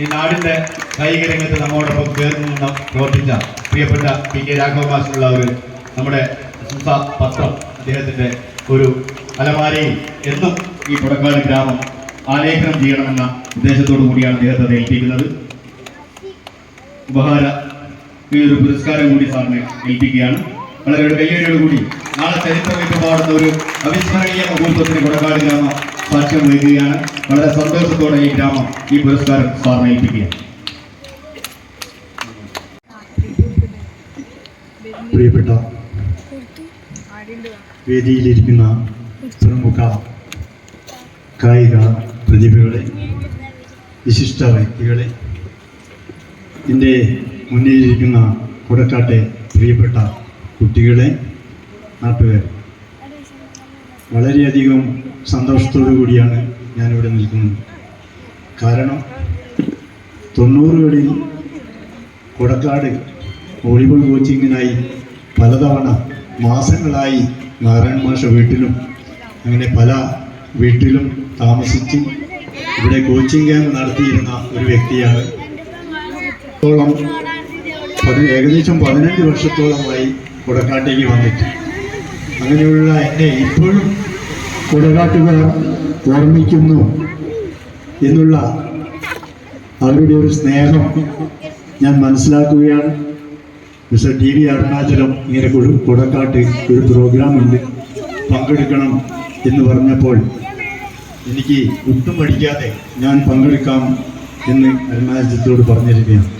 ഈ നാടിന്റെ കായിക രംഗത്ത് നമ്മോടൊപ്പം ചേർന്ന് നിന്ന് പ്രവർത്തിച്ച പ്രിയപ്പെട്ട പി കെ രാഘവമാസിനുള്ള ഒരു നമ്മുടെ പത്രം അദ്ദേഹത്തിന്റെ ഒരു അലമാരയിൽ എന്നും ഈ പുടക്കാട് ഗ്രാമം ആലേഖനം ചെയ്യണമെന്ന ഉദ്ദേശത്തോടു കൂടിയാണ് അദ്ദേഹത്തെ ഏൽപ്പിക്കുന്നത്. ഉപഹാര ഈ ഒരു പുരസ്കാരം കൂടി സാറിനെ ഏൽപ്പിക്കുകയാണ്. വളരെ വലിയ കൂടി നാളെ ചരിത്രം പാടുന്ന ഒരു അവിസ്മരണീയ മുഹൂർത്തത്തിന് കൊടക്കാട് ഗ്രാമം സാക്ഷ്യം വഹിക്കുകയാണ് വളരെ സന്തോഷത്തോടെ ഈ ഗ്രാമം ഈ പുരസ്കാരം സാറിനെ ഏൽപ്പിക്കുക പ്രിയപ്പെട്ട വേദിയിലിരിക്കുന്ന പ്രമുഖ കായിക പ്രതിഭകളെ വിശിഷ്ട വ്യക്തികളെ എന്റെ മുന്നിലിരിക്കുന്ന കൊടക്കാട്ടെ പ്രിയപ്പെട്ട കുട്ടികളെ നാട്ടുകാർ വളരെയധികം സന്തോഷത്തോടു കൂടിയാണ് ഞാനിവിടെ നിൽക്കുന്നത്. കാരണം തൊണ്ണൂറുകളിൽ കൊടക്കാട് വോളിബോൾ കോച്ചിങ്ങിനായി പലതവണ മാസങ്ങളായി നാരായണ മാഷ വീട്ടിലും അങ്ങനെ പല വീട്ടിലും താമസിച്ച് ഇവിടെ കോച്ചിങ് ക്യാമ്പ് നടത്തിയിരുന്ന ഒരു വ്യക്തിയാണ്. ത്തോളം പതി ഏകദേശം പതിനഞ്ച് വർഷത്തോളമായി കൊടക്കാട്ടേക്ക് വന്നിട്ട്. അങ്ങനെയുള്ള എന്നെ ഇപ്പോഴും കൊടക്കാട്ടുകാർ ഓർമ്മിക്കുന്നു എന്നുള്ള അവരുടെ ഒരു സ്നേഹം ഞാൻ മനസ്സിലാക്കുകയാണ്. മിസ്റ്റർ ടി വി അരുണാചലം ഇങ്ങനെ കൊട- കൊടക്കാട്ട് ഒരു പ്രോഗ്രാം ഉണ്ട് പങ്കെടുക്കണം എന്ന് പറഞ്ഞപ്പോൾ എനിക്ക് ഒട്ടും പഠിക്കാതെ ഞാൻ പങ്കെടുക്കാം എന്ന് അരുണാചലത്തോട് പറഞ്ഞിരിക്കുകയാണ്.